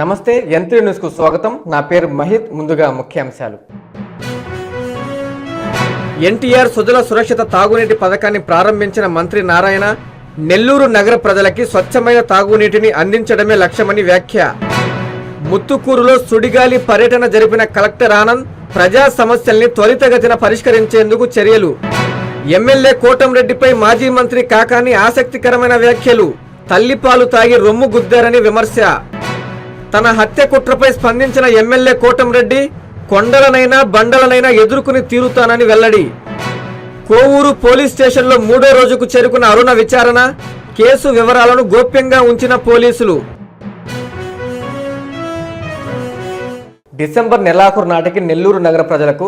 నమస్తే యంత్రి న్యూస్కు స్వాగతం. నా పేరు మహిత్ ముందుగా ముఖ్యాంశాలు. ఎన్టీఆర్ సుజల సురక్షిత తాగునీటి పథకాన్ని ప్రారంభించిన మంత్రి నారాయణ నెల్లూరు నగర ప్రజలకి స్వచ్ఛమైన తాగునీటిని అందించడమే లక్ష్యమని వ్యాఖ్య. ముత్తుకూరులో సుడిగాలి పర్యటన జరిపిన కలెక్టర్ ఆనంద్ ప్రజా సమస్యల్ని త్వరితగతిన పరిష్కరించేందుకు చర్యలు. ఎమ్మెల్యే కోటంరెడ్డిపై మాజీ మంత్రి కాకాని ఆసక్తికరమైన వ్యాఖ్యలు. తల్లిపాలు తాగి రొమ్ము గుద్దారని విమర్శ. తన హత్య కుట్రపై స్పందించిన ఎమ్మెల్యే కోటంరెడ్డి కొండలనైనా బండలనైనా ఎదుర్కొని తీరుతానని వెల్లడి. కోవూరు పోలీస్ స్టేషన్లో మూడో రోజుకు చేరుకున్న అరుణ విచారణ కేసు వివరాలను గోప్యంగా ఉంచిన పోలీసులు. డిసెంబర్ నెలాఖరు నాటికి నెల్లూరు నగర ప్రజలకు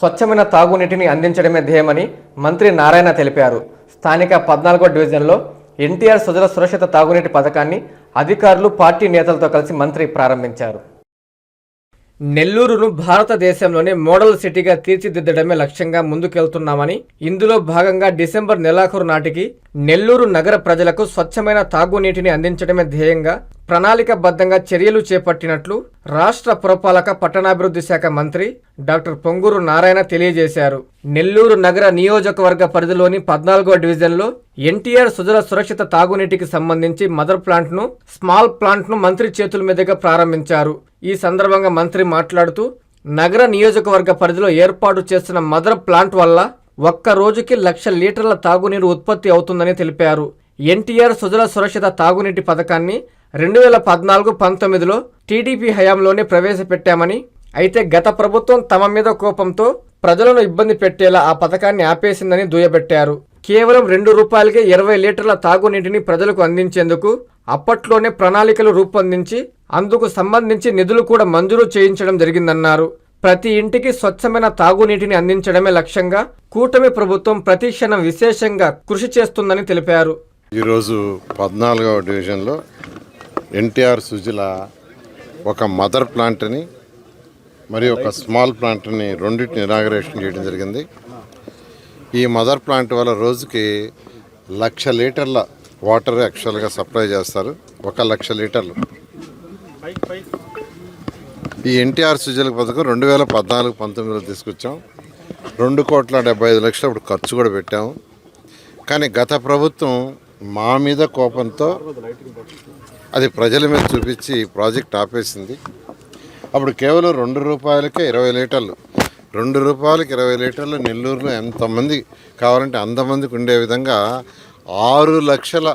స్వచ్ఛమైన తాగునీటిని అందించడమే ధ్యేయమని మంత్రి నారాయణ తెలిపారు. స్థానిక పద్నాలుగో డివిజన్లో ఎన్టీఆర్ సుజల సురక్షిత తాగునీటి పథకాన్ని అధికారులు పార్టీ నేతలతో కలిసి మంత్రి ప్రారంభించారు. నెల్లూరును భారతదేశంలోనే మోడల్ సిటీగా తీర్చిదిద్దడమే లక్ష్యంగా ముందుకెళ్తున్నామని ఇందులో భాగంగా డిసెంబర్ నెలాఖరు నాటికి నెల్లూరు నగర ప్రజలకు స్వచ్ఛమైన తాగునీటిని అందించడమే ధ్యేయంగా ప్రణాళికబద్ధంగా చర్యలు చేపట్టినట్లు రాష్ట్ర పురపాలక పట్టణాభివృద్ధి శాఖ మంత్రి డాక్టర్ పొంగూరు నారాయణ తెలియజేశారు. నెల్లూరు నగర నియోజకవర్గ పరిధిలోని పద్నాలుగో డివిజన్లో ఎన్టీఆర్ సుజల సురక్షిత తాగునీటికి సంబంధించి మదర్ ప్లాంట్ను స్మాల్ ప్లాంట్ను మంత్రి చేతుల మీదుగా ప్రారంభించారు. ఈ సందర్భంగా మంత్రి మాట్లాడుతూ నగర నియోజకవర్గ పరిధిలో ఏర్పాటు చేస్తున్న మదర్ ప్లాంట్ వల్ల ఒక్క రోజుకి లక్ష లీటర్ల తాగునీరు ఉత్పత్తి అవుతుందని తెలిపారు. ఎన్టీఆర్ సుజల సురక్షిత తాగునీటి పథకాన్ని రెండు వేల పద్నాలుగు పంతొమ్మిదిలో టీడీపీ హయాంలోనే ప్రవేశపెట్టామని అయితే గత ప్రభుత్వం తమ మీద కోపంతో ప్రజలను ఇబ్బంది పెట్టేలా ఆ పథకాన్ని ఆపేసిందని దుయ్యబెట్టారు. కేవలం రెండు రూపాయలకే ఇరవై లీటర్ల తాగునీటిని ప్రజలకు అందించేందుకు అప్పట్లోనే ప్రణాళికలు రూపొందించి అందుకు సంబంధించి నిధులు కూడా మంజూరు చేయించడం జరిగిందన్నారు. ప్రతి ఇంటికి స్వచ్ఛమైన తాగునీటిని అందించడమే లక్ష్యంగా కూటమి ప్రభుత్వం ప్రతి క్షణం విశేషంగా కృషి చేస్తుందని తెలిపారు. ఈరోజు పద్నాలుగవ డివిజన్లో ఎన్టీఆర్ సుజిల ఒక మదర్ ప్లాంట్ని మరియు ఒక స్మాల్ ప్లాంట్ని రెండింటిని ఇనాగరేషన్ చేయడం జరిగింది. ఈ మదర్ ప్లాంట్ వల్ల రోజుకి లక్ష లీటర్ల వాటర్ యాక్చువల్గా సప్లై చేస్తారు. ఒక లక్ష లీటర్లు. ఈ ఎన్టీఆర్ సుజల పథకం రెండు వేల పద్నాలుగు పంతొమ్మిదిలో తీసుకొచ్చాం. రెండు కోట్ల డెబ్బై ఐదు లక్షలు అప్పుడు ఖర్చు కూడా పెట్టాము కానీ గత ప్రభుత్వం మా మీద కోపంతో అది ప్రజల మీద చూపించి ప్రాజెక్ట్ ఆపేసింది. అప్పుడు కేవలం రెండు రూపాయలకే ఇరవై లీటర్లు. రెండు రూపాయలకి ఇరవై లీటర్లు నెల్లూరులో ఎంతమంది కావాలంటే అంతమందికి ఉండే విధంగా ఆరు లక్షల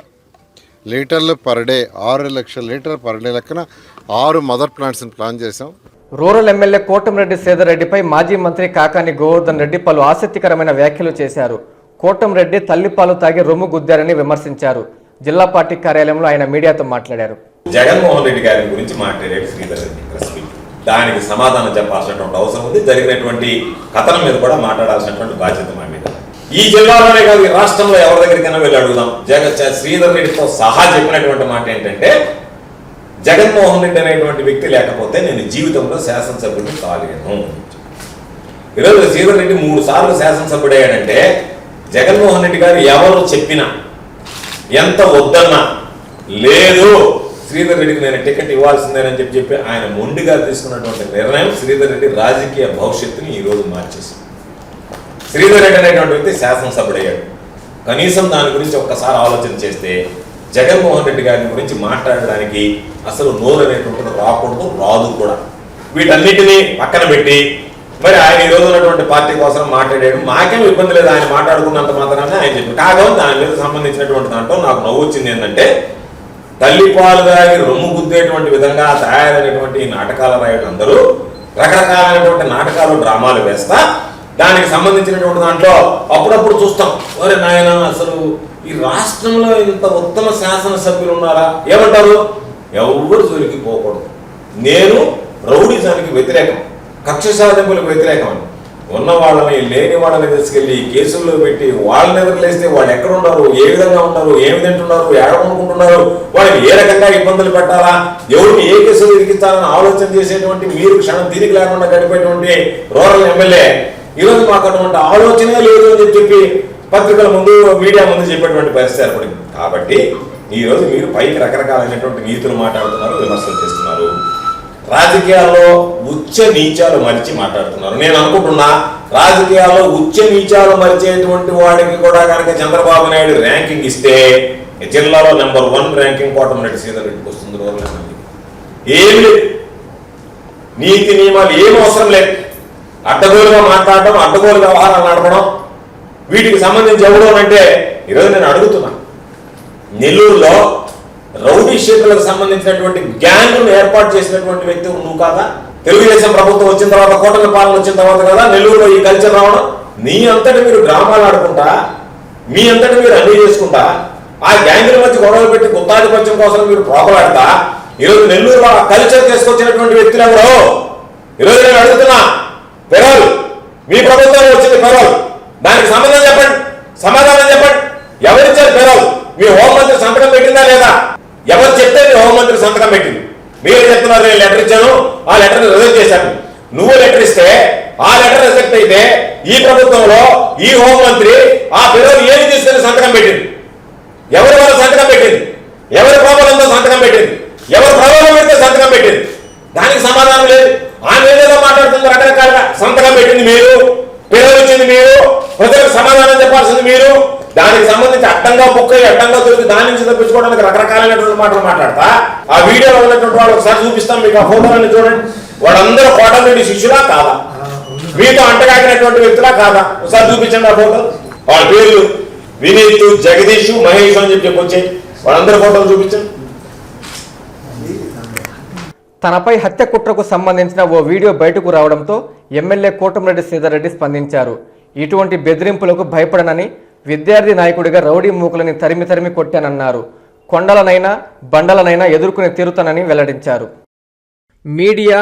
లీటర్లు పర్ డే ఆరు లక్షల లీటర్లు పర్ డే లెక్కన ఆరు మదర్ ప్లాంట్స్ని ప్లాన్ చేసాం రూరల్ ఎమ్మెల్యే కోటంరెడ్డి శ్రీధర్ రెడ్డిపై మాజీ మంత్రి కాకాని గోవర్ధన్ రెడ్డి పలు ఆసక్తికరమైన వ్యాఖ్యలు చేశారు. కోటంరెడ్డి తల్లిపాలు తాగి రొమ్ము గుద్దారని విమర్శించారు. జిల్లా పార్టీ కార్యాలయంలో ఆయన మీడియాతో మాట్లాడారు. జగన్మోహన్ రెడ్డి గారి గురించి మాట్లాడేది శ్రీధర్ రెడ్డి ప్రెస్ మీట్. దానికి సమాధానం చెప్పాల్సినటువంటి అవసరం ఉంది. జరిగినటువంటి కథనం మీద కూడా మాట్లాడాల్సినటువంటి బాధ్యత మా మీద ఈ జిల్లాలోనే కాదు ఈ రాష్ట్రంలో ఎవరి దగ్గరికైనా వెళ్ళి అడుగుదాం. జగన్ శ్రీధర్ రెడ్డితో సహా చెప్పినటువంటి మాట ఏంటంటే జగన్మోహన్ రెడ్డి అనేటువంటి వ్యక్తి లేకపోతే నేను జీవితంలో శాసనసభ్యుడిని కాలేను ఈరోజు శ్రీధర్ రెడ్డి మూడు సార్లు శాసనసభ్యుడయ్యాడంటే జగన్మోహన్ రెడ్డి గారు ఎవరు చెప్పినా ఎంత వద్దన్నా లేదు శ్రీధర్ రెడ్డికి నేను టికెట్ ఇవ్వాల్సిందేనని చెప్పి చెప్పి ఆయన మొండిగా తీసుకున్నటువంటి నిర్ణయం శ్రీధర్ రెడ్డి రాజకీయ భవిష్యత్తుని ఈ రోజు మార్చేసింది. శ్రీధర్ రెడ్డి అనేటువంటి వ్యక్తి శాసనసభ్యుడయ్యాడు. కనీసం దాని గురించి ఒక్కసారి ఆలోచన చేస్తే జగన్మోహన్ రెడ్డి గారి గురించి మాట్లాడడానికి అసలు నోరు అనేటువంటిది రాకూడదు రాదు కూడా. వీటన్నిటినీ పక్కన పెట్టి మరి ఆయన ఈ ఉన్నటువంటి పార్టీ కోసం మాట్లాడాడు మాకేం ఇబ్బంది లేదు. ఆయన మాట్లాడుకున్నంత మాత్రమే ఆయన చెప్పి కాగా దాని మీద సంబంధించినటువంటి దాంట్లో నాకు నవ్వు వచ్చింది ఏంటంటే తల్లిపాలు దాగి రొమ్ము గుద్దేటువంటి విధంగా తయారైనటువంటి ఈ నాటకాలు రాయడం అందరూ రకరకాలైనటువంటి నాటకాలు డ్రామాలు వేస్తా దానికి సంబంధించినటువంటి దాంట్లో అప్పుడప్పుడు చూస్తాం. మరి నాయన అసలు ఈ రాష్ట్రంలో ఇంత ఉత్తమ శాసనసభ్యులు ఉన్నారా? ఏమంటారు? ఎవరు జోలికి పోకూడదు. నేను రౌడీజానికి వ్యతిరేకం. కక్ష సాధింపులకు వ్యతిరేకమని. ఉన్న వాళ్ళని లేని వాళ్ళని తీసుకెళ్ళి కేసుల్లో పెట్టి వాళ్ళని ఎదురులేస్తే వాళ్ళు ఎక్కడ ఉన్నారు? ఏ విధంగా ఉన్నారు? ఏమి తింటున్నారు ఏడమనుకుంటున్నారు వాళ్ళకి ఏ రకంగా ఇబ్బందులు పెట్టాలా? ఎవరిని ఏ కేసులు ఇరికించాలని ఆలోచన చేసేటువంటి మీరు క్షణం తీరిక లేకుండా గడిపేటువంటి రూరల్ ఎమ్మెల్యే ఈరోజు మాకు అటువంటి ఆలోచనే లేదు అని చెప్పి పత్రికల ముందు మీడియా ముందు చెప్పేటువంటి పరిస్థితి ఏర్పడింది. కాబట్టి ఈ రోజు మీరు పైకి రకరకాలైనటువంటి నీతులు మాట్లాడుతున్నారు విమర్శలు చేస్తున్నారు. రాజకీయాల్లో ఉచ్చ నీచాలు మరిచి మాట్లాడుతున్నారు. నేను అనుకుంటున్నా రాజకీయాల్లో ఉచ్చ నీచాలు మరిచేటువంటి వాడికి కూడా కనుక చంద్రబాబు నాయుడు ర్యాంకింగ్ ఇస్తే జిల్లాలో నెంబర్ వన్ ర్యాంకింగ్ కోటమిరెడ్డి సీతారెడ్డికి వస్తుంది రూరల్ ఏమి లేదు. నీతి నియమాలు ఏం అవసరం లేదు. అడ్డగోలుగా మాట్లాడడం అడ్డగోలు వ్యవహారాలు నడపడం వీటికి సంబంధించి ఎవడం అంటే ఈరోజు నేను అడుగుతున్నా. నెల్లూరులో రౌడీ షీటర్లకు సంబంధించినటువంటి గ్యాంగ్ను ఏర్పాటు చేసినటువంటి వ్యక్తి నువ్వు కాదా? తెలుగుదేశం ప్రభుత్వం వచ్చిన తర్వాత కూటమి పాలన వచ్చిన తర్వాత కదా నెల్లూరులో ఈ కల్చర్ రావడం? నీ అంతటి మీరు గ్రామాలు ఆడుకుంటా? మీ అంతటి మీరు అన్ని చేసుకుంటా? ఆ గ్యాంగుల మధ్య గొడవలు పెట్టి గుత్తాధిపత్యం కోసం మీరు ప్రోపలాడతా ఈరోజు నెల్లూరులో ఆ కల్చర్ తీసుకొచ్చినటువంటి వ్యక్తులు ఎవరు? ఈరోజు నేను అడుగుతున్నా పెరాలు మీ ప్రభుత్వం వచ్చింది పెరాలు దానికి సంబంధం చెప్పండి. సమాధానం చెప్పండి. ఎవరిచ్చారు పెరాలు మీ హోంమంత్రి సంతకం పెట్టిందా లేదా? చెప్తే సంతకం పెట్టింది. మీరు చెప్తున్నారు నేను లెటర్ ఇచ్చాను ఆ లెటర్ రిజెక్ట్ చేశాను. నువ్వు లెటర్ ఇస్తే ఆ లెటర్ రిజెక్ట్ అయితే ఈ ప్రభుత్వంలో ఈ హోంమంత్రి ఆ పిల్లలు ఏమి తీసుకుని సంతకం పెట్టింది? ఎవరి వాళ్ళ సంతకం పెట్టింది? ఎవరి కోపంతో సంతకం పెట్టింది? ఎవరి ప్రభావం పెడితే సంతకం పెట్టింది? దానికి సమాధానం లేదు. ఆమె ఏదేదో మాట్లాడుతుంది రకరకాల సంతకం పెట్టింది మీరు పిల్లలు ఇచ్చింది మీరు ప్రజలకు సమాధానం చెప్పాల్సింది మీరు. దానికి సంబంధించి అడ్డంగా బుక్ అయ్యి అడ్డంగా దొరికి దాని నుంచి తప్పించుకోవడానికి రకరకాలైనటువంటి మాటలు మాట్లాడతా. ఆ వీడియోలో ఉన్నటువంటి వాళ్ళు ఒకసారి చూపిస్తాం మీకు ఆ ఫోటోలన్నీ చూడండి. వాళ్ళందరూ కోటమిరెడ్డి శిష్యులా కాదా? మీతో అంటగాకినటువంటి వ్యక్తులా కాదా? ఒకసారి చూపించండి ఆ ఫోటో. వాళ్ళ పేర్లు వినీత్ జగదీష్ మహేష్ అని చెప్పి వచ్చాయి వాళ్ళందరి ఫోటోలు చూపించండి. తనపై హత్య కుట్రకు సంబంధించిన ఓ వీడియో బయటకు రావడంతో ఎమ్మెల్యే కోటమిరెడ్డి శ్రీధర్ రెడ్డి స్పందించారు. ఇటువంటి బెదిరింపులకు భయపడనని విద్యార్థి నాయకుడిగా రౌడీ మూకులని తరిమి తరిమి కొట్టానన్నారు. కొండలనైనా బండలనైనా ఎదుర్కొని తీరుతానని వెల్లడించారు. మీడియా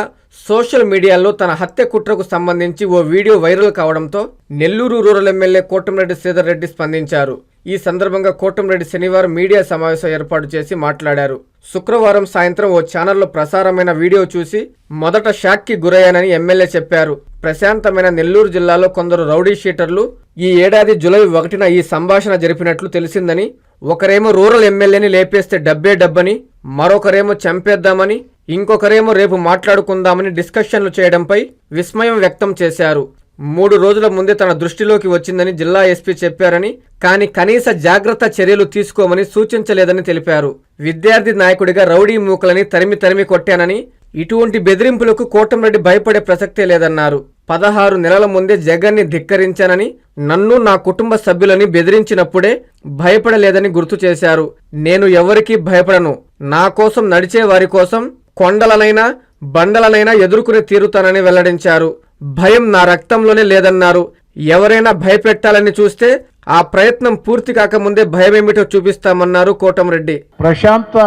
సోషల్ మీడియాలో తన హత్య కుట్రకు సంబంధించి ఓ వీడియో వైరల్ కావడంతో నెల్లూరు రూరల్ ఎమ్మెల్యే కోటంరెడ్డి శ్రీధర్ రెడ్డి స్పందించారు. ఈ సందర్భంగా కోటంరెడ్డి శనివారం మీడియా సమావేశం ఏర్పాటు చేసి మాట్లాడారు. శుక్రవారం సాయంత్రం ఓ ఛానల్లో ప్రసారమైన వీడియో చూసి మొదట షాక్కి గురయ్యానని ఎమ్మెల్యే చెప్పారు. ప్రశాంతమైన నెల్లూరు జిల్లాలో కొందరు రౌడీ షీటర్లు ఈ ఏడాది జులై ఒకటిన ఈ సంభాషణ జరిపినట్లు తెలిసిందని ఒకరేమో రూరల్ ఎమ్మెల్యేని లేపేస్తే డబ్బే డబ్బని మరొకరేమో చంపేద్దామని ఇంకొకరేమో రేపు మాట్లాడుకుందామని డిస్కషన్లు చేయడంపై విస్మయం వ్యక్తం చేశారు. మూడు రోజుల ముందే తన దృష్టిలోకి వచ్చిందని జిల్లా ఎస్పీ చెప్పారని కానీ కనీస జాగ్రత్త చర్యలు తీసుకోమని సూచించలేదని తెలిపారు. విద్యార్థి నాయకుడిగా రౌడీ మూకలని తరిమి తరిమి కొట్టానని ఇటువంటి బెదిరింపులకు కోటంరెడ్డి భయపడే ప్రసక్తే లేదన్నారు. పదహారు నెలల ముందే జగన్ని ధిక్కరించానని నన్ను నా కుటుంబ సభ్యులని బెదిరించినప్పుడే భయపడలేదని గుర్తు చేశారు. నేను ఎవరికీ భయపడను. నా కోసం నడిచే వారి కోసం కొండలనైనా బండలనైనా ఎదుర్కొని తీరుతానని వెల్లడించారు. భయం నా రక్తంలోనే లేదన్నారు. ఎవరైనా భయపెట్టాలని చూస్తే ఆ ప్రయత్నం పూర్తి కాకముందే భయమేమిటో చూపిస్తామన్నారు కోటంరెడ్డి. ప్రశాంత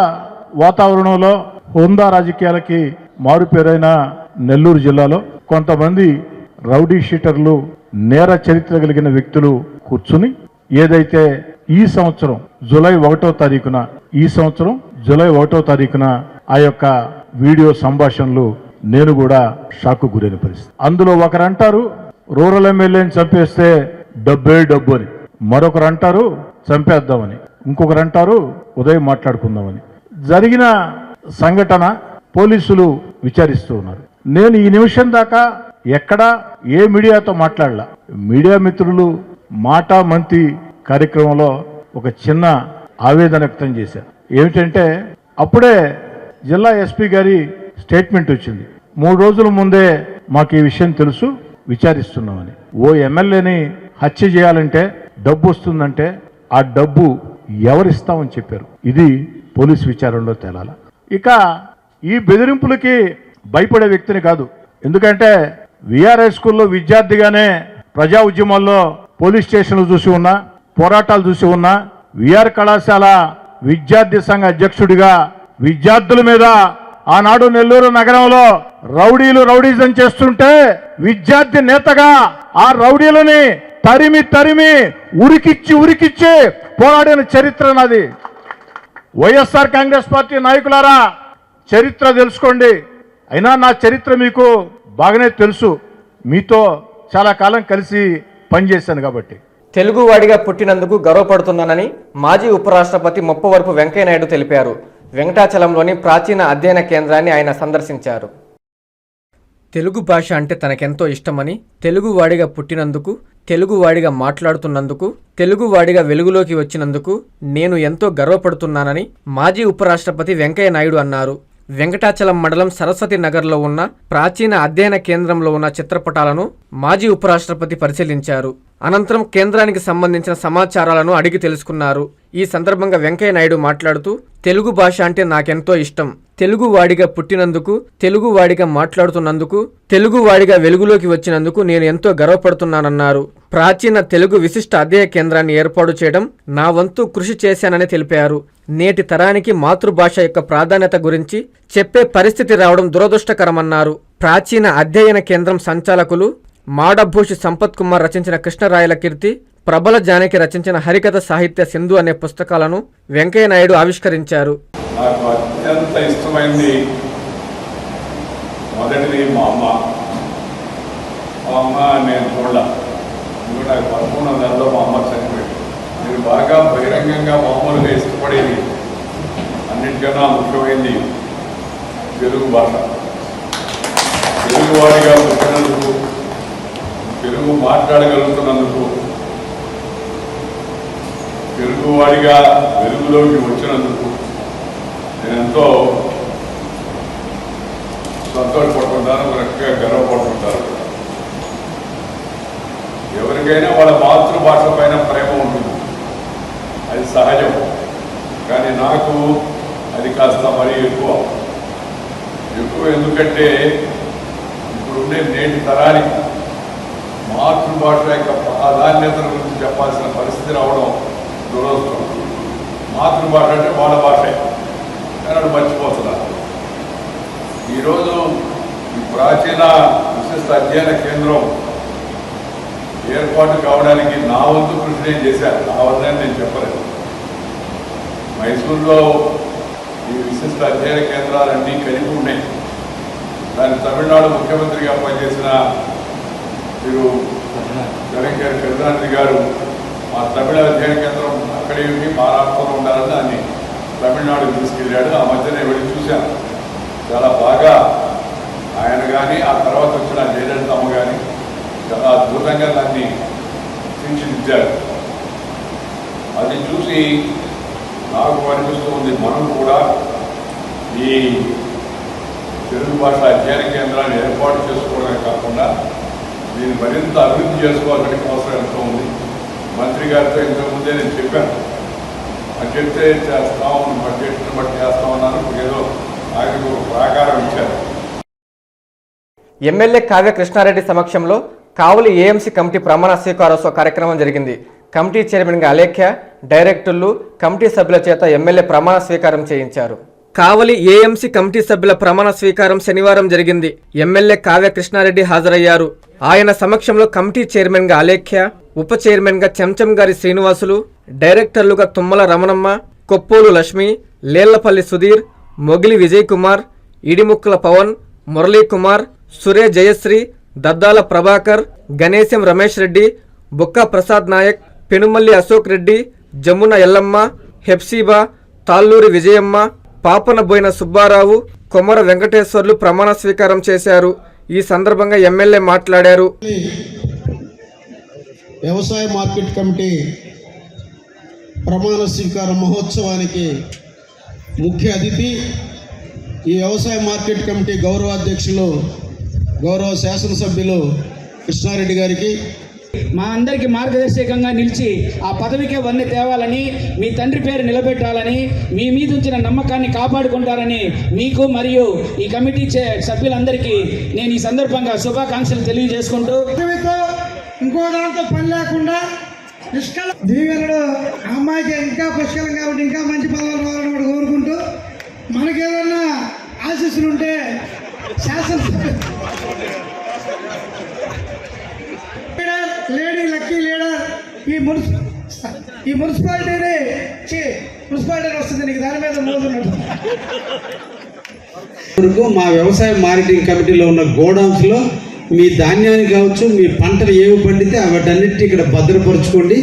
వాతావరణంలో హోందా రాజకీయాలకి మారుపేరైన నెల్లూరు జిల్లాలో కొంతమంది రౌడీ షీటర్లు నేర చరిత్ర కలిగిన వ్యక్తులు కూర్చుని ఏదైతే ఈ సంవత్సరం జూలై ఒకటో తారీఖున ఈ సంవత్సరం జూలై ఒకటో తారీఖున ఆ యొక్క వీడియో సంభాషణలు నేను కూడా షాకు గురైన పరిస్థితి. అందులో ఒకరు అంటారు రూరల్ ఎమ్మెల్యేని చంపేస్తే డబ్బే డబ్బు అని. మరొకరు అంటారు చంపేద్దామని ఇంకొకరు అంటారు ఉదయం మాట్లాడుకుందామని జరిగిన సంఘటన పోలీసులు విచారిస్తూ ఉన్నారు. నేను ఈ నిమిషం దాకా ఎక్కడా ఏ మీడియాతో మాట్లాడలా. మీడియా మిత్రులు మాటా మంతి కార్యక్రమంలో ఒక చిన్న ఆవేదన వ్యక్తం చేశారు ఏమిటంటే అప్పుడే జిల్లా ఎస్పీ గారి స్టేట్మెంట్ వచ్చింది. మూడు రోజుల ముందే మాకు ఈ విషయం తెలుసు విచారిస్తున్నామని. ఓ ఎమ్మెల్యేని హత్య చేయాలంటే డబ్బు వస్తుందంటే ఆ డబ్బు ఎవరిస్తామని చెప్పారు. ఇది పోలీస్ విచారణలో తేలాల. ఇక ఈ బెదిరింపులకి భయపడే వ్యక్తిని కాదు. ఎందుకంటే విఆర్ఐ స్కూల్లో విద్యార్థిగానే ప్రజా ఉద్యమాల్లో పోలీస్ స్టేషన్లు చూసి ఉన్నా పోరాటాలు చూసి ఉన్నా విఆర్ కళాశాల విద్యార్థి సంఘ అధ్యక్షుడిగా విద్యార్థుల మీద ఆనాడు నెల్లూరు నగరంలో రౌడీలు రౌడీజం చేస్తుంటే విద్యార్థి నేతగా ఆ రౌడీలని తరిమి తరిమి ఉరికిచ్చి ఉరికిచ్చి పోరాడిన చరిత్ర నాది. వైఎస్ఆర్ కాంగ్రెస్ పార్టీ నాయకులారా చరిత్ర తెలుసుకోండి. అయినా నా చరిత్ర మీకు బాగానే తెలుసు. మీతో చాలా కాలం కలిసి పనిచేశాను కాబట్టి. తెలుగువాడిగా పుట్టినందుకు గర్వపడుతున్నానని మాజీ ఉపరాష్ట్రపతి ముప్పవరపు వెంకయ్యనాయుడు తెలిపారు. వెంకటాచలంలోని ప్రాచీన అధ్యయన కేంద్రాన్ని ఆయన సందర్శించారు. తెలుగు భాష అంటే తనకెంతో ఇష్టమని తెలుగువాడిగా పుట్టినందుకు తెలుగువాడిగా మాట్లాడుతున్నందుకు తెలుగువాడిగా వెలుగులోకి వచ్చినందుకు నేను ఎంతో గర్వపడుతున్నానని మాజీ ఉపరాష్ట్రపతి వెంకయ్య నాయుడు అన్నారు. వెంకటాచలం మండలం సరస్వతి నగర్లో ఉన్న ప్రాచీన అధ్యయన కేంద్రంలో ఉన్న చిత్రపటాలను మాజీ ఉపరాష్ట్రపతి పరిశీలించారు. అనంతరం కేంద్రానికి సంబంధించిన సమాచారాలను అడిగి తెలుసుకున్నారు. ఈ సందర్భంగా వెంకయ్య నాయుడు మాట్లాడుతూ తెలుగు భాష అంటే నాకెంతో ఇష్టం. తెలుగు వాడిగా పుట్టినందుకు తెలుగు వాడిగా మాట్లాడుతున్నందుకు తెలుగు వాడిగా వెలుగులోకి వచ్చినందుకు నేను ఎంతో గర్వపడుతున్నానన్నారు. ప్రాచీన తెలుగు విశిష్ట అధ్యయ కేంద్రాన్ని ఏర్పాటు చేయడం నా వంతు కృషి చేశానని తెలిపారు. నేటి తరానికి మాతృభాష యొక్క ప్రాధాన్యత గురించి చెప్పే పరిస్థితి రావడం దురదృష్టకరమన్నారు. ప్రాచీన అధ్యయన కేంద్రం సంచాలకులు మాడభూషి సంపత్ కుమార్ రచించిన కృష్ణరాయల కీర్తి ప్రబల జానకి రచించిన హరికథ సాహిత్య సింధు అనే పుస్తకాలను వెంకయ్య నాయుడు ఆవిష్కరించారు. నాకు అత్యంత ఇష్టమైంది మొదటిది మా అమ్మ. మా అమ్మ నేను చూడ నాకు పదమూడు నెలలో మా అమ్మ చనిపోయింది. నేను బాగా బహిరంగంగా మామూలుగా ఇష్టపడేది. అన్నిటికన్నా ముఖ్యమైంది తెలుగు భాష. తెలుగువాడిగా పుట్టినందుకు తెలుగు మాట్లాడగలుగుతున్నందుకు తెలుగువాడిగా వెలుగులోకి వచ్చినందుకు నేను ఎంతో సంతోషపడుతుంటాను ఒక రకంగా గర్వపడుతుంటాను. ఎవరికైనా వాళ్ళ మాతృభాష పైన ప్రేమ ఉంటుంది. అది సహజం. కానీ నాకు అది కాస్త మరీ ఎక్కువ. ఎక్కువ ఎందుకంటే ఇప్పుడుండే నేటి తరానికి మాతృభాష యొక్క ప్రాధాన్యతల గురించి చెప్పాల్సిన పరిస్థితి రావడం దురదృష్టం. మాతృభాష అంటే వాళ్ళ భాషే కానీ మర్చిపోతున్నారు. ఈరోజు ఈ ప్రాచీన విశిష్ట అధ్యయన కేంద్రం ఏర్పాటు కావడానికి నా వంతు కృషి నేను చేశాను. నా వల్లనే నేను చెప్పలేదు. మైసూరులో ఈ విశిష్ట అధ్యయన కేంద్రాలన్నీ కలిపి ఉన్నాయి. దాన్ని తమిళనాడు ముఖ్యమంత్రిగా పనిచేసిన మీరు కరీంగారి కరుణానిధి గారు మా తమిళ అధ్యయన కేంద్రం అక్కడే ఉండి మా రాష్ట్రంలో ఉండాలని దాన్ని తమిళనాడు తీసుకెళ్ళాడు. ఆ మధ్యనే వెళ్ళి చూశాను. చాలా బాగా ఆయన కానీ ఆ తర్వాత వచ్చిన జయలలితమ్మ కానీ చాలా అద్భుతంగా దాన్ని తీర్చిదిద్దారు అది చూసి నాకు అనిపిస్తూ ఉంది మనం కూడా ఈ తెలుగు భాష అధ్యయన కేంద్రాన్ని ఏర్పాటు చేసుకోవడమే కాకుండా దీన్ని మరింత అభివృద్ధి చేసుకోవాల్సిన అవసరం ఎంతో ఉంది. మంత్రి గారితో ఇంతకుముందే నేను చెప్పాను. బడ్జెట్ చేస్తాం బడ్జెట్ని బట్టి చేస్తామన్నాను ఇప్పుడు ఏదో ఆయనకు ప్రాకారం ఇచ్చారు. ఎమ్మెల్యే కావ్య కృష్ణారెడ్డి సమక్షంలో కావలి ఏఎంసీ కమిటీ ప్రమాణ స్వీకారోత్సవ కార్యక్రమం జరిగింది. కమిటీ చైర్మన్గా అలేఖ్య డైరెక్టర్లు కమిటీ సభ్యుల చేత ఎమ్మెల్యే ప్రమాణ స్వీకారం చేయించారు. కావలి ఏఎంసీ కమిటీ సభ్యుల ప్రమాణ స్వీకారం శనివారం జరిగింది. ఎమ్మెల్యే కావ్య కృష్ణారెడ్డి హాజరయ్యారు. ఆయన సమక్షంలో కమిటీ చైర్మన్గా అలేఖ్య ఉప చైర్మన్గా చెంచం గారి శ్రీనివాసులు డైరెక్టర్లుగా తుమ్మల రమణమ్మ కొప్పోలు లక్ష్మి లేళ్ళపల్లి సుధీర్ మొగిలి విజయ్ కుమార్ ఇడిముక్కల పవన్ మురళీకుమార్ సురే జయశ్రీ దద్దాల ప్రభాకర్ గణేశం రమేష్ రెడ్డి బుక్క ప్రసాద్ నాయక్ పెనుమల్లి అశోక్ రెడ్డి జమున ఎల్లమ్మ హెప్సీబా తాళ్ళూరి విజయమ్మ పాపన బోయిన సుబ్బారావు కొమర వెంకటేశ్వర్లు ప్రమాణ స్వీకారం చేశారు. ఈ సందర్భంగా ఎమ్మెల్యే మాట్లాడారు. వ్యవసాయ మార్కెట్ కమిటీ ప్రమాణ స్వీకార మహోత్సవానికి ముఖ్య అతిథి ఈ వ్యవసాయ మార్కెట్ కమిటీ గౌరవ అధ్యక్షులు గౌరవ శాసనసభ్యులు కృష్ణారెడ్డి గారికి మా అందరికీ మార్గదర్శకంగా నిలిచి ఆ పదవికే వన్నీ తేవాలని మీ తండ్రి పేరు నిలబెట్టాలని మీ మీద ఉంచిన నమ్మకాన్ని కాపాడుకుంటారని మీకు మరియు ఈ కమిటీ చే- సభ్యులందరికీ నేను ఈ సందర్భంగా శుభాకాంక్షలు తెలియజేసుకుంటూ ఇంకో దాంతో పని లేకుండా నిష్కల దీవెనలు అమ్మాయికి ఇంకా పుష్కలం కాబట్టి ఇంకా మంచి పదవులు ఈ మున్సిపాలిటీని మున్సిపాలిటీ వస్తుంది నీకు దాని మీద మోదున్నట్టు వరకు మా వ్యవసాయ మార్కెటింగ్ కమిటీలో ఉన్న గోడౌన్స్లో మీ ధాన్యాన్ని కావచ్చు మీ పంటలు ఏవి పండితే వాటన్నిటిని ఇక్కడ భద్రపరచుకోండి.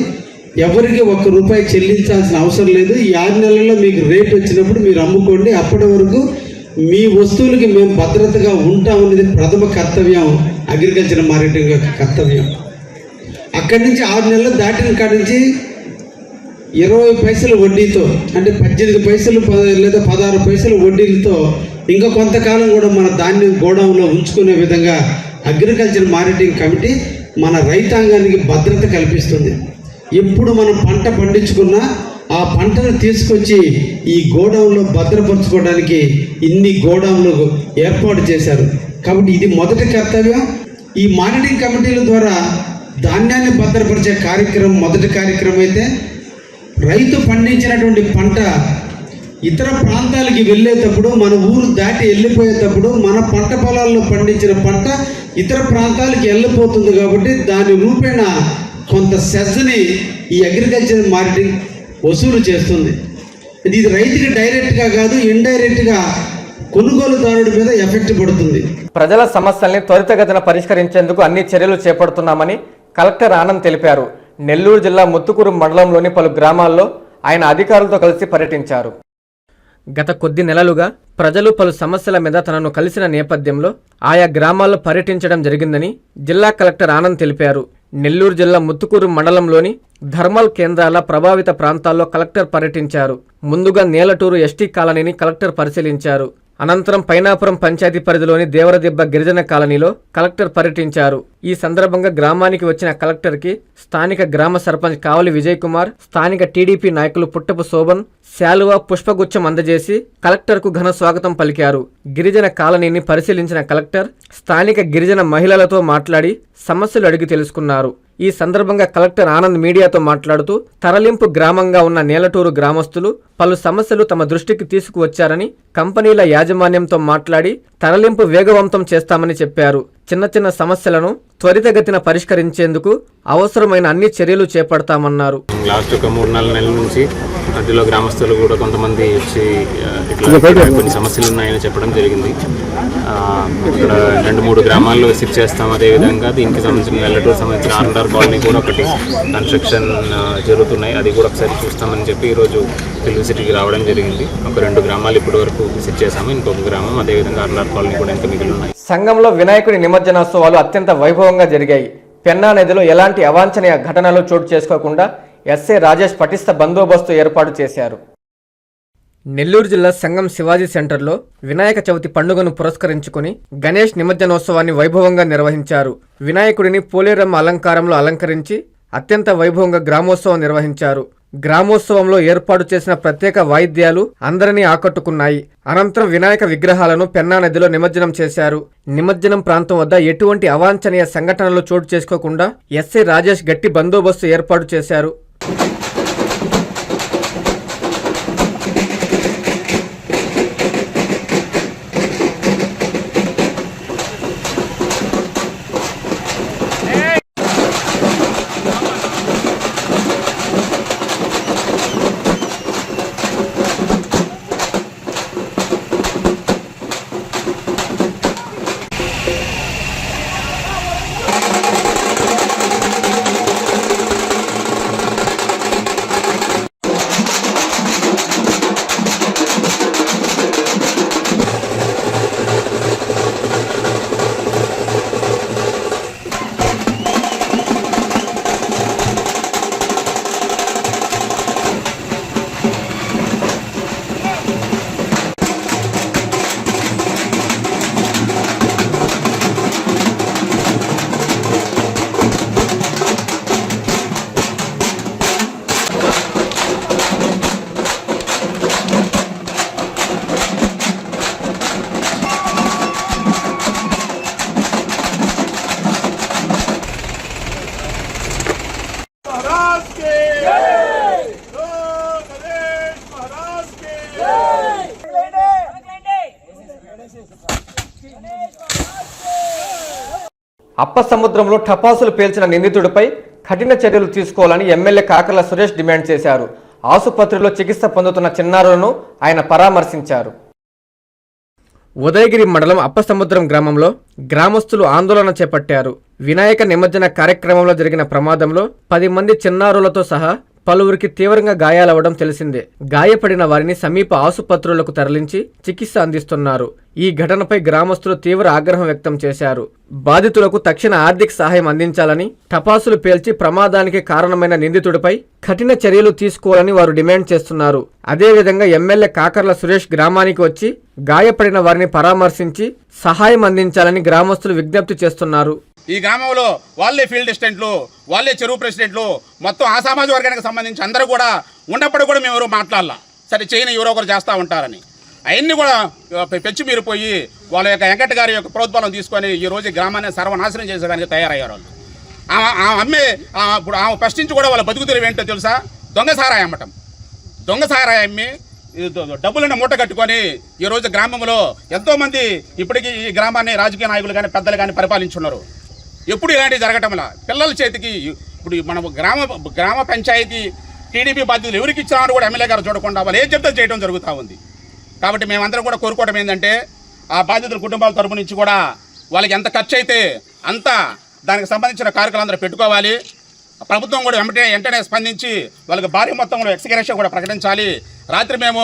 ఎవరికి ఒక్క రూపాయి చెల్లించాల్సిన అవసరం లేదు. ఈ ఆరు నెలల్లో మీకు రేట్ వచ్చినప్పుడు మీరు అమ్ముకోండి. అప్పటి వరకు మీ వస్తువులకి మేము భద్రతగా ఉంటామనేది ప్రథమ కర్తవ్యం అగ్రికల్చర్ మార్కెటింగ్ యొక్క కర్తవ్యం. అక్కడి నుంచి ఆరు నెలలు దాటిన కాడి నుంచి ఇరవై పైసలు వడ్డీతో అంటే పద్దెనిమిది పైసలు లేదా పదహారు పైసలు వడ్డీలతో ఇంకా కొంతకాలం కూడా మన ధాన్యం గోడౌన్లో ఉంచుకునే విధంగా అగ్రికల్చర్ మార్కెటింగ్ కమిటీ మన రైతాంగానికి భద్రత కల్పిస్తుంది. ఎప్పుడు మనం పంట పండించుకున్నా ఆ పంటను తీసుకొచ్చి ఈ గోడౌన్లో భద్రపరచుకోవడానికి ఇన్ని గోడౌన్లు ఏర్పాటు చేశారు. కాబట్టి ఇది మొదటి కర్తవ్యం. ఈ మార్కెటింగ్ కమిటీల ద్వారా ధాన్యాన్ని భద్రపరిచే కార్యక్రమం మొదటి కార్యక్రమం అయితే రైతు పండించినటువంటి పంట ఇతర ప్రాంతాలకి వెళ్ళేటప్పుడు మన ఊరు దాటి వెళ్ళిపోయేటప్పుడు మన పంట పొలాల్లో పండించిన పంట ఇతర ప్రాంతాలకి వెళ్ళిపోతుంది కాబట్టి దాని రూపేణ కొంత సెస్ని ఈ అగ్రికల్చర్ మార్కెటింగ్ వసూలు చేస్తుంది. ఇది ఇది రైతుకి డైరెక్ట్గా కాదు ఇండైరెక్ట్గా కొనుగోలుదారుడి మీద ఎఫెక్ట్ పడుతుంది. ప్రజల సమస్యల్ని త్వరితగతిన పరిష్కరించేందుకు అన్ని చర్యలు చేపడుతున్నామని కలెక్టర్ ఆనంద్ తెలిపారు. నెల్లూరు జిల్లా ముత్తుకూరు మండలంలోని పలు గ్రామాల్లో ఆయన అధికారులతో కలిసి పర్యటించారు. గత కొద్ది నెలలుగా ప్రజలు పలు సమస్యల మీద తనను కలిసిన నేపథ్యంలో ఆయా గ్రామాల్లో పర్యటించడం జరిగిందని జిల్లా కలెక్టర్ ఆనంద్ తెలిపారు. నెల్లూరు జిల్లా ముత్తుకూరు మండలంలోని థర్మల్ కేంద్రాల ప్రభావిత ప్రాంతాల్లో కలెక్టర్ పర్యటించారు. ముందుగా నేలటూరు ఎస్టీ కాలనీని కలెక్టర్ పరిశీలించారు. అనంతరం పైనాపురం పంచాయతీ పరిధిలోని దేవరదిబ్బ గిరిజన కాలనీలో కలెక్టర్ పర్యటించారు. ఈ సందర్భంగా గ్రామానికి వచ్చిన కలెక్టర్కి స్థానిక గ్రామ సర్పంచ్ కావలి విజయ్ కుమార్ స్థానిక టీడీపీ నాయకులు పుట్టపు శోభన్ శాలువా పుష్పగుచ్చం అందజేసి కలెక్టర్కు ఘన స్వాగతం పలికారు. గిరిజన కాలనీని పరిశీలించిన కలెక్టర్ స్థానిక గిరిజన మహిళలతో మాట్లాడి సమస్యలు అడిగి తెలుసుకున్నారు. ఈ సందర్భంగా కలెక్టర్ ఆనంద్ మీడియాతో మాట్లాడుతూ తరలింపు గ్రామంగా ఉన్న నేలటూరు గ్రామస్తులు పలు సమస్యలు తమ దృష్టికి తీసుకువచ్చారని కంపెనీల యాజమాన్యంతో మాట్లాడి తరలింపు వేగవంతం చేస్తామని చెప్పారు. చిన్న చిన్న సమస్యలను త్వరితగతిన పరిష్కరించేందుకు అవసరమైన అన్ని చర్యలు చేపడతామన్నారు. లాస్ట్ ఒక మూడు నాలుగు నెలల నుంచి మధ్యలో గ్రామస్తులు కూడా కొంతమంది వచ్చి ఇట్లా కొన్ని సమస్యలు ఉన్నాయని చెప్పడం జరిగింది. ఆ, ఇక్కడ రెండు మూడు గ్రామాల్లో విజిట్ చేస్తాం అదేవిధంగా దీనికి సంబంధించిన నెల్లటూరు సంబంధించిన ఆర్ఆర్ కాలనీ కూడా ఒకటి కన్స్ట్రక్షన్ జరుగుతున్నాయి. అది కూడా ఒకసారి చూస్తామని చెప్పి ఈరోజు తెలుగు సిటీకి రావడం జరిగింది. ఒక రెండు గ్రామాలు ఇప్పటి వరకు విజిట్ చేసాము ఇంకొక గ్రామం అదేవిధంగా ఆర్ఆర్ కాలనీ కూడా ఇంకా మిగిలి ఉన్నాయి. సంఘంలో వినాయకుడి నిమజ్జనోత్సవాలు అత్యంత వైభవంగా జరిగాయి. పెన్నా నదిలో ఎలాంటి అవాంఛనీయ ఘటనలు చోటు చేసుకోకుండా ఎస్ఏ రాజేష్ పటిష్ట బందోబస్తు ఏర్పాటు చేశారు. నెల్లూరు జిల్లా సంఘం శివాజీ సెంటర్లో వినాయక చవితి పండుగను పురస్కరించుకుని గణేష్ నిమజ్జనోత్సవాన్ని వైభవంగా నిర్వహించారు. వినాయకుడిని పోలేరమ్మ అలంకారంలో అలంకరించి అత్యంత వైభవంగా గ్రామోత్సవం నిర్వహించారు. గ్రామోత్సవంలో ఏర్పాటు చేసిన ప్రత్యేక వాయిద్యాలు అందరినీ ఆకట్టుకున్నాయి. అనంతరం వినాయక విగ్రహాలను పెన్నా నదిలో నిమజ్జనం చేశారు. నిమజ్జనం ప్రాంతం వద్ద ఎటువంటి అవాంఛనీయ సంఘటనలు చోటు చేసుకోకుండా ఎస్ఐ రాజేష్ గట్టి బందోబస్తు ఏర్పాటు చేశారు. అప్ప సముద్రంలో టపాసులు పేల్చిన నిందితుడిపై కఠిన చర్యలు తీసుకోవాలని ఎమ్మెల్యే కాకర్ల సురేష్ డిమాండ్ చేశారు. ఆసుపత్రిలో చికిత్స పొందుతున్న చిన్నారులను ఆయన పరామర్శించారు. ఉదయగిరి మండలం అప్పసముద్రం గ్రామంలో గ్రామస్తులు ఆందోళన చేపట్టారు. వినాయక నిమజ్జన కార్యక్రమంలో జరిగిన ప్రమాదంలో పది మంది చిన్నారులతో సహా పలువురికి తీవ్రంగా గాయాలవడం తెలిసిందే. గాయపడిన వారిని సమీప ఆసుపత్రులకు తరలించి చికిత్స అందిస్తున్నారు. ఈ ఘటనపై గ్రామస్తులు తీవ్ర ఆగ్రహం వ్యక్తం చేశారు. బాధితులకు తక్షణ ఆర్థిక సహాయం అందించాలని టపాసులు పేల్చి ప్రమాదానికి కారణమైన నిందితుడిపై కఠిన చర్యలు తీసుకోవాలని వారు డిమాండ్ చేస్తున్నారు. అదేవిధంగా ఎమ్మెల్యే కాకర్ల సురేష్ గ్రామానికి వచ్చి గాయపడిన వారిని పరామర్శించి సహాయం అందించాలని గ్రామస్తులు విజ్ఞప్తి చేస్తున్నారు. ఈ గ్రామంలో వాళ్ళే ఫీల్డ్ అసిస్టెంట్లు వాళ్ళే చెరువు ప్రెసిడెంట్లు మొత్తం ఆ సామాజిక వర్గానికి సంబంధించి అందరూ కూడా ఉన్నప్పుడు కూడా మేము ఎవరు మాట్లాడాల. సరే చేయని ఎవరో ఒకరు చేస్తూ ఉంటారని. అవన్నీ కూడా పెంచి మీరు పోయి వాళ్ళ యొక్క వెంకట గారి యొక్క ప్రోద్బలం తీసుకొని ఈరోజు గ్రామాన్ని సర్వనాశనం చేసేదానికి తయారయ్యారు వాళ్ళు. ఆమె ఆమె అమ్మే ఇప్పుడు ఆమె ఫస్ట్ నుంచి కూడా వాళ్ళ బతుకుతులు ఏంటో తెలుసా? దొంగ సారాయి అమ్మటం. దొంగ సారాయి అమ్మి డబ్బులను మూట కట్టుకొని ఈ రోజు గ్రామంలో ఎంతోమంది ఇప్పటికీ ఈ గ్రామాన్ని రాజకీయ నాయకులు కానీ పెద్దలు కానీ పరిపాలించున్నారు. ఎప్పుడు ఇలాంటివి జరగటంలా? పిల్లల చేతికి ఇప్పుడు మనం గ్రామ గ్రామ పంచాయతీ టీడీపీ బాధ్యతలు ఎవరికి ఇచ్చినారో కూడా ఎమ్మెల్యే గారు చూడకుండా వాళ్ళు ఏం చెప్తే చేయడం జరుగుతూ ఉంది. కాబట్టి మేమందరం కూడా కోరుకోవడం ఏంటంటే ఆ బాధితుల కుటుంబాల తరపు నుంచి కూడా వాళ్ళకి ఎంత ఖర్చు అయితే అంత దానికి సంబంధించిన కార్యక్రమాలు పెట్టుకోవాలి. ప్రభుత్వం కూడా వెంటనే వెంటనే స్పందించి వాళ్ళకి భారీ మొత్తంలో ఎక్స్గ్రేషన్ కూడా ప్రకటించాలి. రాత్రి మేము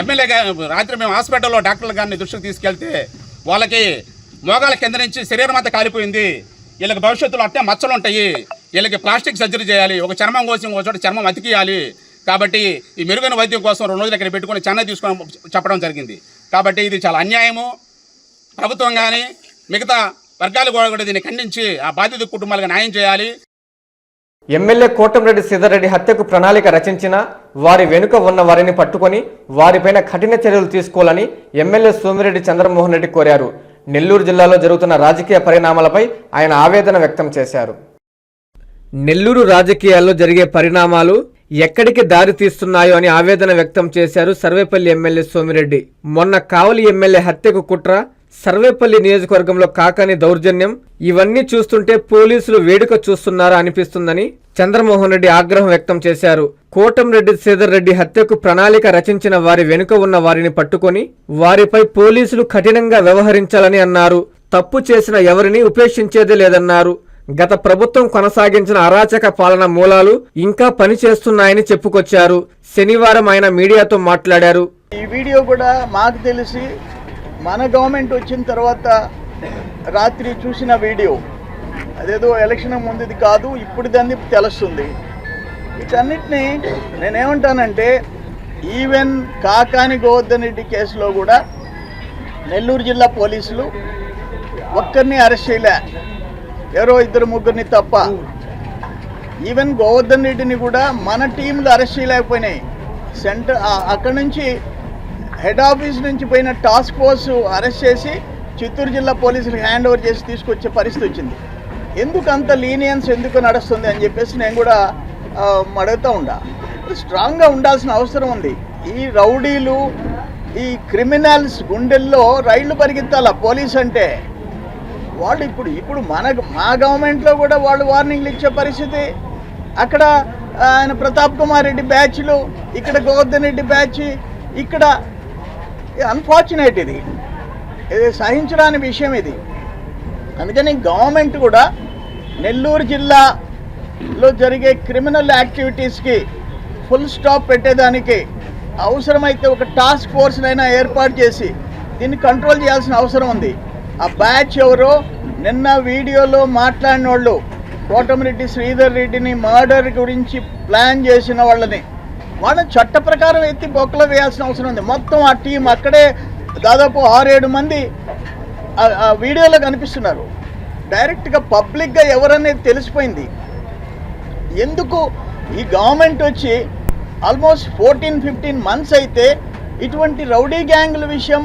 ఎమ్మెల్యే రాత్రి మేము హాస్పిటల్లో డాక్టర్లు గారిని దృష్టికి తీసుకెళ్తే వాళ్ళకి మోగాల కింద నుంచి శరీరం అంతా కాలిపోయింది. వీళ్ళకి భవిష్యత్తులో అట్టే మచ్చలు ఉంటాయి వీళ్ళకి ప్లాస్టిక్ సర్జరీ చేయాలి. ఒక చర్మం కోసం ఒక చోట చర్మం అతికియాలి. కాబట్టి ఈ మెరుగైన వైద్యం కోసం రెండు రోజులు ఇక్కడ పెట్టుకొని చెన్నై తీసుకొని చెప్పడం జరిగింది. కాబట్టి ఇది చాలా అన్యాయము. ప్రభుత్వం కానీ మిగతా వర్గాలు కూడా దీన్ని ఖండించి ఆ బాధిత కుటుంబాలకు న్యాయం చేయాలి. ఎమ్మెల్యే కోటంరెడ్డి సీతారెడ్డి హత్యకు ప్రణాళిక రచించిన వారి వెనుక ఉన్న వారిని పట్టుకొని వారిపైన కఠిన చర్యలు తీసుకోవాలని ఎమ్మెల్యే సోమిరెడ్డి చంద్రమోహన్ రెడ్డి కోరారు. నెల్లూరు జిల్లాలో జరుగుతున్న రాజకీయ పరిణామాలపై ఆయన ఆవేదన వ్యక్తం చేశారు. నెల్లూరు రాజకీయాల్లో జరిగే పరిణామాలు ఎక్కడికి దారి తీస్తున్నాయో అని ఆవేదన వ్యక్తం చేశారు సర్వేపల్లి ఎమ్మెల్యే సోమిరెడ్డి. మొన్న కావలి ఎమ్మెల్యే హత్యకు కుట్ర సర్వేపల్లి నియోజకవర్గంలో కాకాని దౌర్జన్యం ఇవన్నీ చూస్తుంటే పోలీసులు వేడుక చూస్తున్నారా అనిపిస్తుందని చంద్రమోహన్ రెడ్డి ఆగ్రహం వ్యక్తం చేశారు. కోటంరెడ్డి శ్రీధర్ రెడ్డి హత్యకు ప్రణాళిక రచించిన వారి వెనుక ఉన్న వారిని పట్టుకొని వారిపై పోలీసులు కఠినంగా వ్యవహరించాలని అన్నారు. తప్పు చేసిన ఎవరిని ఉపేక్షించేదే లేదన్నారు. గత ప్రభుత్వం కొనసాగించిన అరాచక పాలన మూలాలు ఇంకా పనిచేస్తున్నాయని చెప్పుకొచ్చారు. శనివారం ఆయన మీడియాతో మాట్లాడారు. ఈ వీడియో కూడా మాకు తెలిసి మన గవర్నమెంట్ వచ్చిన తర్వాత రాత్రి చూసిన వీడియో. అదేదో ఎలక్షన్ ముందుది కాదు ఇప్పుడు దాన్ని తెలుస్తుంది. వీటన్నిటిని నేనేమంటానంటే ఈవెన్ కాకాని గోవర్ధన్ రెడ్డి కేసులో కూడా నెల్లూరు జిల్లా పోలీసులు ఒక్కరిని అరెస్ట్ చేయలే. ఎవరో ఇద్దరు ముగ్గురిని తప్ప. ఈవెన్ గోవర్ధన్ రెడ్డిని కూడా మన టీంలు అరెస్ట్ చేయలేకపోయినాయి. సెంటర్ అక్కడ నుంచి హెడ్ ఆఫీస్ నుంచి పోయిన టాస్క్ ఫోర్స్ అరెస్ట్ చేసి చిత్తూరు జిల్లా పోలీసులకు హ్యాండ్ ఓవర్ చేసి తీసుకొచ్చే పరిస్థితి వచ్చింది. ఎందుకు అంత లీనియన్స్ ఎందుకు నడుస్తుంది అని చెప్పేసి నేను కూడా అడుగుతూ ఉండా. స్ట్రాంగ్గా ఉండాల్సిన అవసరం ఉంది. ఈ రౌడీలు ఈ క్రిమినల్స్ గుండెల్లో రైళ్ళు పరిగెత్తాల పోలీస్ అంటే? వాళ్ళు ఇప్పుడు ఇప్పుడు మన మా గవర్నమెంట్లో కూడా వాళ్ళు వార్నింగ్లు ఇచ్చే పరిస్థితి. అక్కడ ఆయన ప్రతాప్ కుమార్ రెడ్డి బ్యాచ్లు ఇక్కడ గోవర్ధన్ రెడ్డి బ్యాచ్ ఇక్కడ అన్ఫార్చునేట్ ఇది. ఇది సహించడానికి విషయం ఇది. అందుకని గవర్నమెంట్ కూడా నెల్లూరు జిల్లాలో జరిగే క్రిమినల్ యాక్టివిటీస్కి ఫుల్ స్టాప్ పెట్టేదానికి అవసరమైతే ఒక టాస్క్ ఫోర్స్నైనా ఏర్పాటు చేసి దీన్ని కంట్రోల్ చేయాల్సిన అవసరం ఉంది. ఆ బ్యాచ్ ఎవరో నిన్న వీడియోలో మాట్లాడిన వాళ్ళు కోటమిరెడ్డి శ్రీధర్ రెడ్డిని మర్డర్ గురించి ప్లాన్ చేసిన వాళ్ళని. వాళ్ళని చట్ట ప్రకారం ఎత్తి బొక్కలో వేయాల్సిన అవసరం ఉంది. మొత్తం ఆ టీం అక్కడే దాదాపు ఆరేడు మంది ఆ- ఆ వీడియోలో కనిపిస్తున్నారు. డైరెక్ట్గా పబ్లిక్గా ఎవరనేది తెలిసిపోయింది. ఎందుకు ఈ గవర్నమెంట్ వచ్చి ఆల్మోస్ట్ ఫోర్టీన్ ఫిఫ్టీన్ మంత్స్ అయితే ఇటువంటి రౌడీ గ్యాంగుల విషయం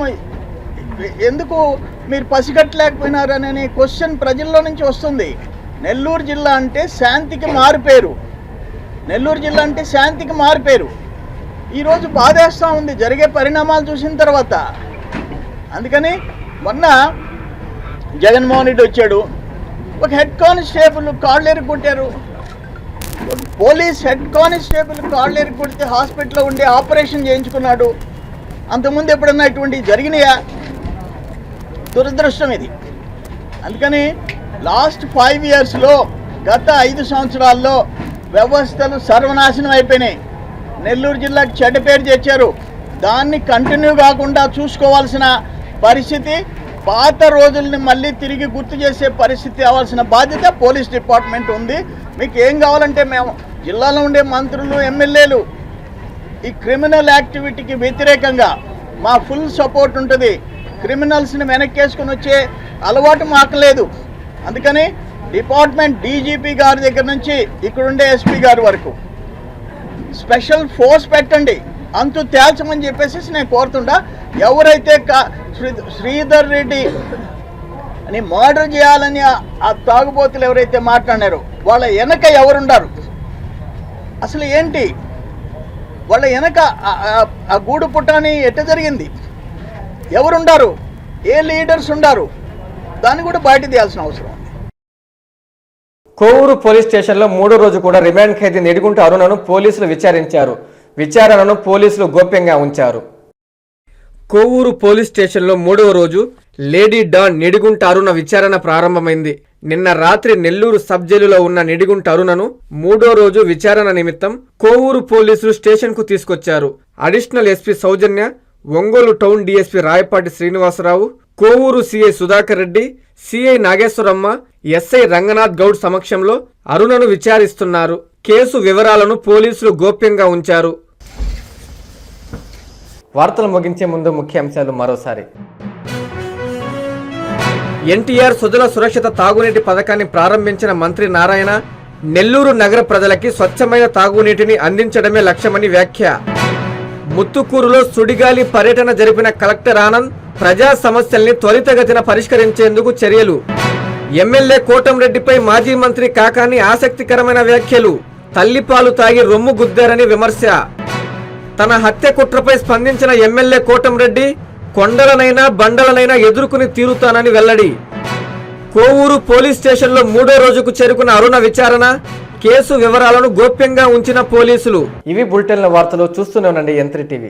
ఎందుకు మీరు పసిగట్టలేకపోయినారనే క్వశ్చన్ ప్రజల్లో నుంచి వస్తుంది. నెల్లూరు జిల్లా అంటే శాంతికి మారిపేరు. నెల్లూరు జిల్లా అంటే శాంతికి మారిపేరు. ఈరోజు బాధేస్తూ ఉంది జరిగే పరిణామాలు చూసిన తర్వాత. అందుకని మొన్న జగన్మోహన్ రెడ్డి వచ్చాడు. ఒక హెడ్ కానిస్టేబుల్ కాళ్ళు ఎరుక్కొట్టారు. పోలీస్ హెడ్ కానిస్టేబుల్ కాళ్ళు ఎరుక్కొడితే హాస్పిటల్లో ఉండి ఆపరేషన్ చేయించుకున్నాడు. అంతకుముందు ఎప్పుడన్నా ఇటువంటివి జరిగినాయా? దురదృష్టం ఇది. అందుకని లాస్ట్ ఫైవ్ ఇయర్స్లో గత ఐదు సంవత్సరాల్లో వ్యవస్థలు సర్వనాశనం అయిపోయినాయి. నెల్లూరు జిల్లాకు చెడ్డ పేరు తెచ్చారు. దాన్ని కంటిన్యూ కాకుండా చూసుకోవాల్సిన పరిస్థితి పాత రోజుల్ని మళ్ళీ తిరిగి గుర్తు చేసే పరిస్థితి అవ్వాల్సిన బాధ్యత పోలీస్ డిపార్ట్మెంట్ ఉంది. మీకు ఏం కావాలంటే మేము జిల్లాలో ఉండే మంత్రులు ఎమ్మెల్యేలు ఈ క్రిమినల్ యాక్టివిటీకి వ్యతిరేకంగా మా ఫుల్ సపోర్ట్ ఉంటుంది. క్రిమినల్స్ని వెనక్కేసుకుని వచ్చే అలవాటు మాకలేదు. అందుకని డిపార్ట్మెంట్ డీజీపీ గారి దగ్గర నుంచి ఇక్కడుండే ఎస్పీ గారి వరకు స్పెషల్ ఫోర్స్ పెట్టండి. అంతు తేల్చమని చెప్పేసి నేను కోరుతుండా. ఎవరైతే శ్రీధర్ రెడ్డి అని మర్డర్ చేయాలని ఆ- తాగుబోతులు ఎవరైతే మాట్లాడారో వాళ్ళ వెనక ఎవరుండారు? అసలు ఏంటి? వాళ్ళ వెనక ఆ- ఆ గూడు పుట్టాని ఎట్ట జరిగింది? ఎవరుండారు? ఏ లీడర్స్ ఉండారు? దాన్ని కూడా బయట తీయాల్సిన అవసరం ఉంది. కోవూరు పోలీస్ స్టేషన్లో మూడో రోజు కూడా రిమాండ్ ఖైదీ నిడిగుంట అరుణను పోలీసులు విచారించారు. విచారణను పోలీసులు గోప్యంగా ఉంచారు. కోవూరు పోలీస్ స్టేషన్లో మూడవ రోజు లేడీ డాన్ నిడిగుంట అరుణ విచారణ ప్రారంభమైంది. నిన్న రాత్రి నెల్లూరు సబ్ జైలులో ఉన్న నిడిగుంట అరుణను మూడో రోజు విచారణ నిమిత్తం కోవూరు పోలీసులు స్టేషన్కు తీసుకొచ్చారు. Additional SP Soujanya Ongole town DSP Rayapati Srinivasarao Kovur CI Sudhakar Reddy CI Nageswaramma SI Ranganath Goud సమక్షంలో అరుణను విచారిస్తున్నారు. కేసు వివరాలను పోలీసులు గోప్యంగా ఉంచారు. వార్తలు ముగించే ముందు ముఖ్యాంశాలు మరోసారి. ఎన్టీఆర్ సుజల సురక్షిత తాగునీటి పథకాన్ని ప్రారంభించిన మంత్రి నారాయణ నెల్లూరు నగర ప్రజలకి స్వచ్ఛమైన తాగునీటిని అందించడమే లక్ష్యమని వ్యాఖ్య. ముత్తుకూరులో సుడిగాలి పర్యటన జరిపిన కలెక్టర్ ఆనంద్ ప్రజా సమస్యల్ని త్వరితగతిన పరిష్కరించేందుకు చర్యలు. ఎమ్మెల్యే కోటంరెడ్డిపై మాజీ మంత్రి కాకాని ఆసక్తికరమైన వ్యాఖ్యలు. తల్లిపాలు తాగి రొమ్ము గుద్దారని విమర్శ. తన హత్య కుట్రపై స్పందించిన ఎమ్మెల్యే కోటంరెడ్డి కొండలనైనా బండలనైనా ఎదుర్కొని తీరుతానని వెల్లడి. కోవూరు పోలీస్ స్టేషన్లో మూడో రోజుకు చేరుకున్న అరుణ విచారణ కేసు వివరాలను గోప్యంగా ఉంచిన పోలీసులు. ఇవి బులెటిన్ల వార్తలు చూస్తూనే ఉండండి యంత్రి టీవీ